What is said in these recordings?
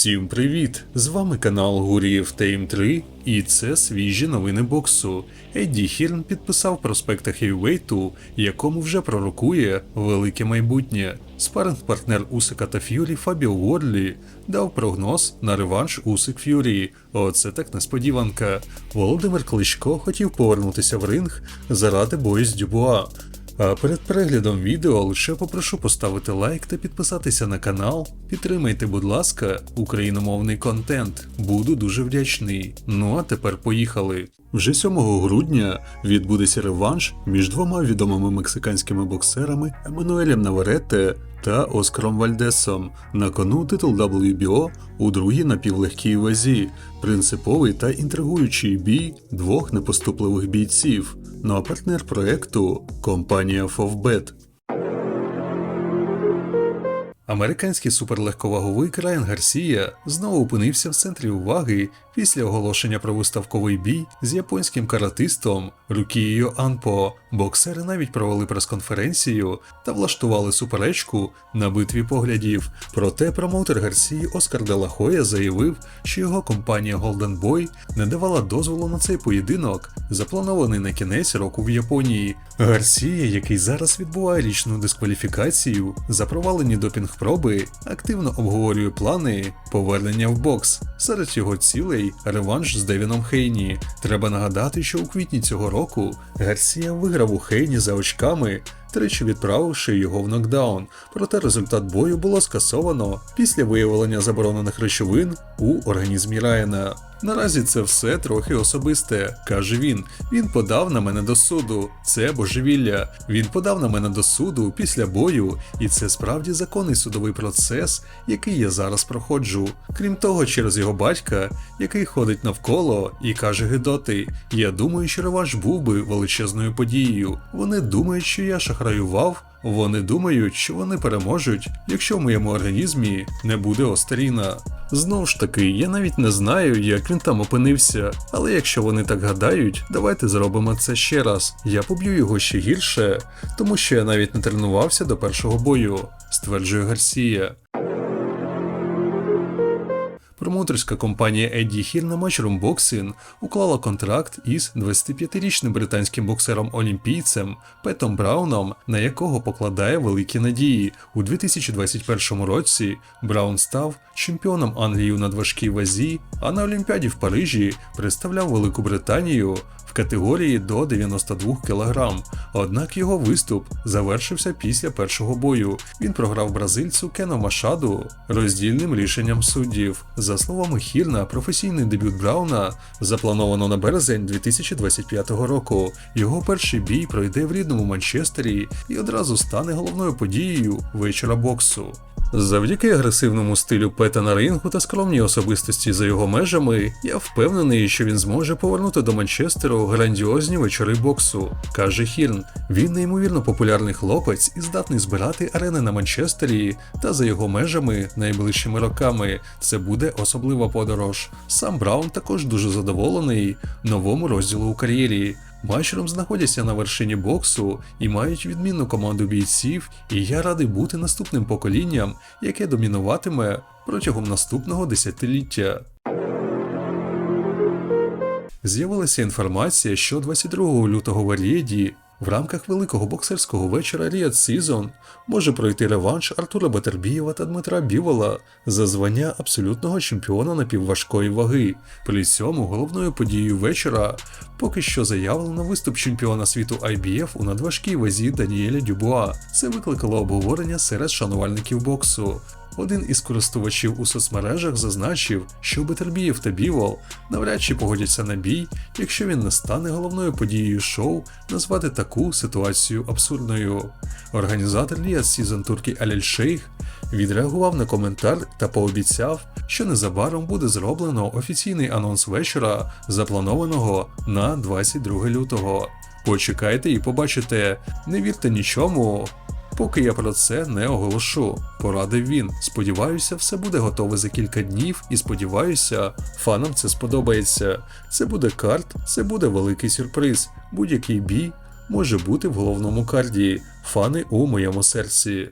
Всім привіт! З вами канал Гурієв Тейм 3 і це свіжі новини боксу. Едді Хірн підписав проспекта Хейвейту, якому вже пророкує велике майбутнє. Спаринг-партнер Усика та Ф'юрі Фабіо Уорлі дав прогноз на реванш Усик Ф'юрі. Оце так несподіванка. Володимир Кличко хотів повернутися в ринг заради бою з Дюбуа. А перед переглядом відео лише попрошу поставити лайк та підписатися на канал. Підтримайте, будь ласка, україномовний контент. Буду дуже вдячний. Ну а тепер поїхали. Вже 7 грудня відбудеться реванш між двома відомими мексиканськими боксерами Еммануелем Наварете та Оскаром Вальдесом. На кону титул WBO у другій напівлегкій вазі. Принциповий та інтригуючий бій двох непоступливих бійців. Ну а партнер проекту компанія Фовбет. Американський суперлегковаговик Райан Гарсія знову опинився в центрі уваги після оголошення про виставковий бій з японським каратистом Рукією Анпо. Боксери навіть провели прес-конференцію та влаштували суперечку на битві поглядів. Проте промоутер Гарсії Оскар Делахоя заявив, що його компанія Golden Boy не давала дозволу на цей поєдинок, запланований на кінець року в Японії. Гарсія, який зараз відбуває річну дискваліфікацію за провалені допінг-проби, активно обговорює плани повернення в бокс. Серед його цілей реванш з Девіном Хейні. Треба нагадати, що у квітні цього року Гарсія виграв у Хейні за очками. Тричі відправивши його в нокдаун, проте результат бою було скасовано після виявлення заборонених речовин у організмі Райана. Наразі це все трохи особисте, каже він. Він подав на мене до суду. Це божевілля. Він подав на мене до суду після бою, і це справді законний судовий процес, який я зараз проходжу. Крім того, через його батька, який ходить навколо і каже Гедоти, я думаю, що реванш був би величезною подією. Вони думають, що я шахраював. Вони думають, що вони переможуть, якщо в моєму організмі не буде остаріна. Знову ж таки, я навіть не знаю, як він там опинився, але якщо вони так гадають, давайте зробимо це ще раз. Я поб'ю його ще гірше, тому що я навіть не тренувався до першого бою, стверджує Гарсія. Промоутерська компанія Eddie Hill на Matchroom Boxing уклала контракт із 25-річним британським боксером-олімпійцем Петом Брауном, на якого покладає великі надії. У 2021 році Браун став чемпіоном Англії у надважкій вазі, а на Олімпіаді в Парижі представляв Велику Британію в категорії до 92 кг. Однак його виступ завершився після першого бою. Він програв бразильцю Кено Машаду роздільним рішенням суддів. За словами Хірна, професійний дебют Брауна заплановано на березень 2025 року. Його перший бій пройде в рідному Манчестері і одразу стане головною подією вечора боксу. Завдяки агресивному стилю Пета на рингу та скромній особистості за його межами, я впевнений, що він зможе повернути до Манчестеру грандіозні вечори боксу, каже Хірн. Він неймовірно популярний хлопець і здатний збирати арени на Манчестері та за його межами найближчими роками. Це буде особлива подорож. Сам Браун також дуже задоволений новому розділу у кар'єрі. Матчером знаходяться на вершині боксу і мають відмінну команду бійців, і я радий бути наступним поколінням, яке домінуватиме протягом наступного десятиліття. З'явилася інформація, що 22 лютого в Арієді в рамках великого боксерського вечора Ріад Сізон може пройти реванш Артура Батербієва та Дмитра Бівола за звання абсолютного чемпіона напівважкої ваги. При цьому головною подією вечора поки що заявлено виступ чемпіона світу IBF у надважкій вазі Даніеля Дюбуа. Це викликало обговорення серед шанувальників боксу. Один із користувачів у соцмережах зазначив, що Бетербієв та Бівол навряд чи погодяться на бій, якщо він не стане головною подією шоу, назвати таку ситуацію абсурдною. Організатор Ліас Сізон Туркі Аляль Шейх відреагував на коментар та пообіцяв, що незабаром буде зроблено офіційний анонс вечора, запланованого на 22 лютого. Почекайте і побачите, не вірте нічому, поки я про це не оголошу, порадив він. Сподіваюся, все буде готове за кілька днів, і сподіваюся, фанам це сподобається. Це буде карт, це буде великий сюрприз. Будь-який бій може бути в головному карді. Фани у моєму серці.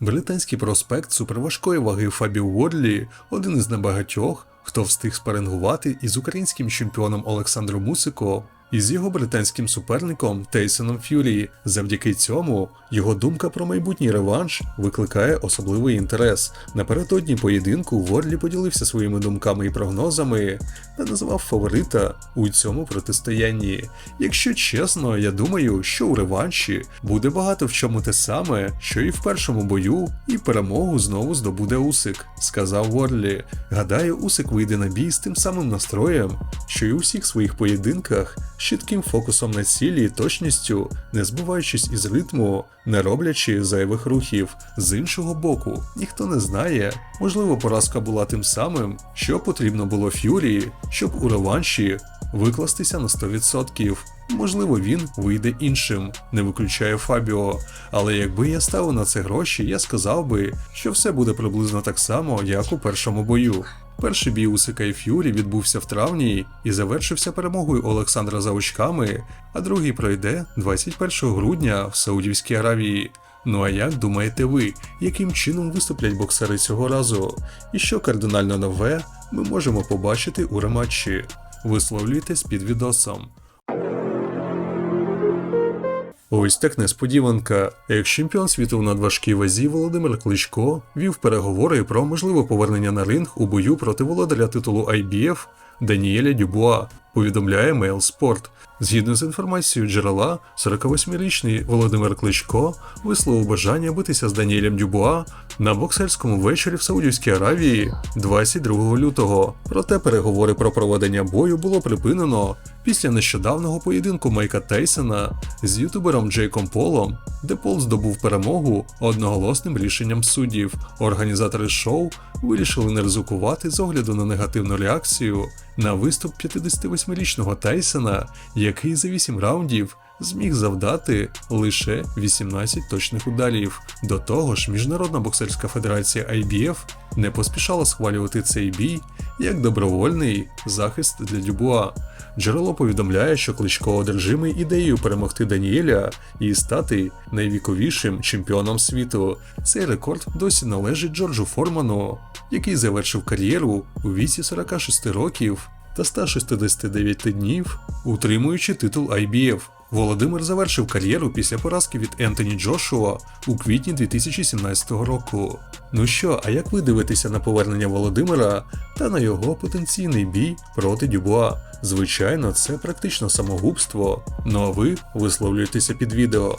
Британський проспект суперважкої ваги Фабіо Уорлі один із небагатьох, хто встиг спарингувати із українським чемпіоном Олександром Мусико і з його британським суперником Тейсоном Ф'юрі. Завдяки цьому його думка про майбутній реванш викликає особливий інтерес. Напередодні поєдинку Ворлі поділився своїми думками і прогнозами та назвав фаворита у цьому протистоянні. Якщо чесно, я думаю, що у реванші буде багато в чому те саме, що і в першому бою, і перемогу знову здобуде Усик, сказав Ворлі. Гадаю, Усик вийде на бій з тим самим настроєм, що й у всіх своїх поєдинках, з чітким фокусом на цілі і точністю, не збиваючись із ритму, не роблячи зайвих рухів. З іншого боку, ніхто не знає, можливо, поразка була тим самим, що потрібно було Ф'юрі, щоб у реванші викластися на 100%. Можливо, він вийде іншим, не виключає Фабіо. Але якби я ставив на це гроші, я сказав би, що все буде приблизно так само, як у першому бою. Перший бій Усика і Ф'юрі відбувся в травні і завершився перемогою Олександра за очками, а другий пройде 21 грудня в Саудівській Аравії. Ну а як думаєте ви, яким чином виступлять боксери цього разу? І що кардинально нове ми можемо побачити у рематчі? Висловлюйтесь під відосом. Ось так несподіванка. Екс-чемпіон світу в надважкій вазі Володимир Кличко вів переговори про можливе повернення на ринг у бою проти володаря титулу IBF Даніеля Дюбуа, повідомляє Mail Sport. Згідно з інформацією джерела, 48-річний Володимир Кличко висловив бажання битися з Даніелем Дюбуа на боксерському вечорі в Саудівській Аравії 22 лютого. Проте переговори про проведення бою було припинено після нещодавнього поєдинку Майка Тейсона з ютубером Джейком Полом, де Пол здобув перемогу одноголосним рішенням суддів. Організатори шоу вирішили не ризикувати з огляду на негативну реакцію на виступ 58-річного Тайсона, який за 8 раундів зміг завдати лише 18 точних ударів. До того ж, Міжнародна боксерська федерація IBF не поспішала схвалювати цей бій як добровольний захист для Дюбуа. Джерело повідомляє, що Кличко одержимий ідеєю перемогти Даніеля і стати найвіковішим чемпіоном світу. Цей рекорд досі належить Джорджу Форману, який завершив кар'єру у віці 46 років та 169 днів, утримуючи титул IBF. Володимир завершив кар'єру після поразки від Ентоні Джошуа у квітні 2017 року. Ну що, а як ви дивитеся на повернення Володимира та на його потенційний бій проти Дюбуа? Звичайно, це практично самогубство. Ну а ви висловлюєтеся під відео.